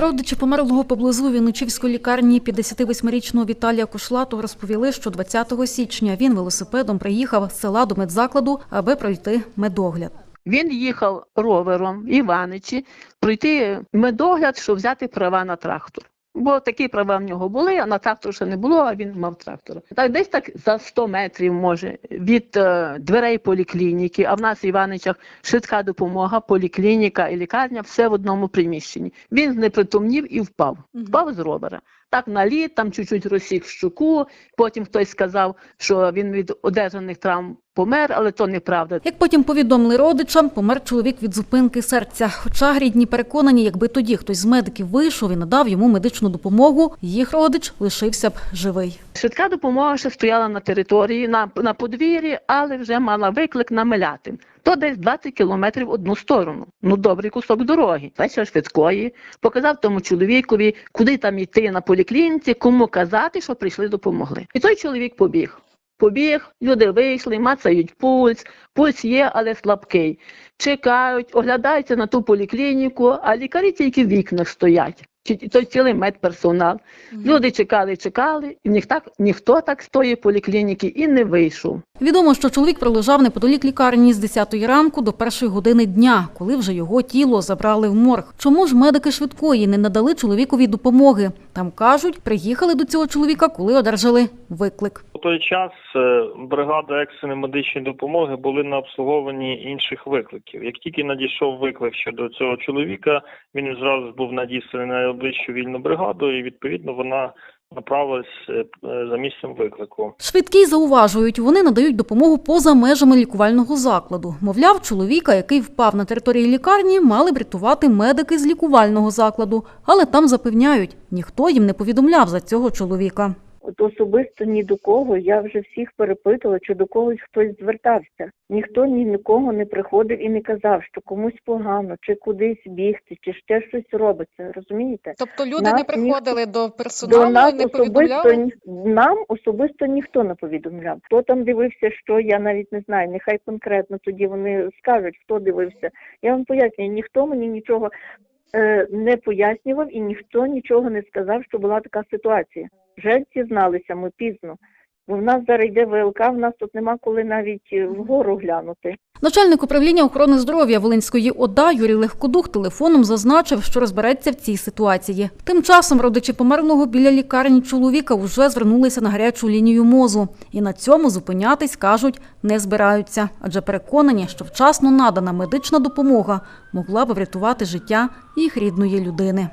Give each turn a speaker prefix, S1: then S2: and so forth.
S1: Родичі померлого поблизу Вінничівської лікарні 58-річного Віталія Кошлату розповіли, що 20 січня він велосипедом приїхав з села до медзакладу, аби пройти медогляд.
S2: Він їхав ровером Іваничі пройти медогляд, щоб взяти права на трактор. Бо такі права в нього були, а на трактор ще не було, а він мав трактор. Так десь так за 100 метрів може від е, дверей поліклініки, а в нас в Іваничах швидка допомога, поліклініка і лікарня все в одному приміщенні. Він знепритомнів і впав. Впав з ровера. Так на лід, там чуть-чуть розсік щуку. Потім хтось сказав, що він від одержаних травм помер, але то неправда.
S1: Як потім повідомили родичам, помер чоловік від зупинки серця. Хоча рідні переконані, якби тоді хтось з медиків вийшов і надав йому медичну допомогу, їх родич лишився б живий.
S2: Швидка допомога ще стояла на території, на, на подвір'ї, але вже мала виклик на Мелятин. То десь 20 кілометрів в одну сторону. Ну, добрий кусок дороги. Вечір швидкої. Показав тому чоловікові, куди там йти на поліклініці, кому казати, що прийшли, допомогли. І той чоловік побіг. Побіг, люди вийшли, мацають пульс, пульс є, але слабкий. Чекають, оглядаються на ту поліклініку, а лікарі тільки в вікнах стоять. Чи той цілий медперсонал. Люди чекали, чекали, і ніхто, ніхто так з тої поліклініки і не вийшов.
S1: Відомо, що чоловік пролежав неподалік лікарні з 10 ранку до першої години дня, коли вже його тіло забрали в морг. Чому ж медики швидкої не надали чоловікові допомоги? Там кажуть, приїхали до цього чоловіка, коли одержали виклик.
S3: У той час е, бригади екстреної медичної допомоги були на обслуговуванні інших викликів. Як тільки надійшов виклик щодо цього чоловіка, він зразу був надісланий на найближчу вільну бригаду, і відповідно вона направилась е, е, за місцем виклику.
S1: Швидкі зауважують, вони надають допомогу поза межами лікувального закладу. Мовляв, чоловіка, який впав на території лікарні, мали б рятувати медики з лікувального закладу, але там запевняють, ніхто їм не повідомляв за цього чоловіка.
S4: От особисто ні до кого я вже всіх перепитувала, чи до когось хтось звертався. Ніхто ні до кого не приходив і не казав, що комусь погано, чи кудись бігти, чи ще щось робиться. Розумієте?
S5: Тобто люди
S4: Нас
S5: не приходили до
S4: До
S5: персоналу,
S4: нас
S5: не
S4: особисто
S5: повідомляли?
S4: нам особисто ніхто не повідомляв. Хто там дивився, що я навіть не знаю. Нехай конкретно тоді вони скажуть, хто дивився. Я вам пояснюю, ніхто мені нічого е, не пояснював і ніхто нічого не сказав, що була така ситуація. Вже дізналися ми пізно. Бо в нас зараз йде ВЛК, в нас тут нема коли навіть е, вгору глянути.
S1: Начальник управління охорони здоров'я Волинської ОДА Юрій Легкодух телефоном зазначив, що розбереться в цій ситуації. Тим часом родичі померлого біля лікарні чоловіка вже звернулися на гарячу лінію мозу. І на цьому зупинятись, кажуть, не збираються, адже переконані, що вчасно надана медична допомога могла б врятувати життя їх рідної людини.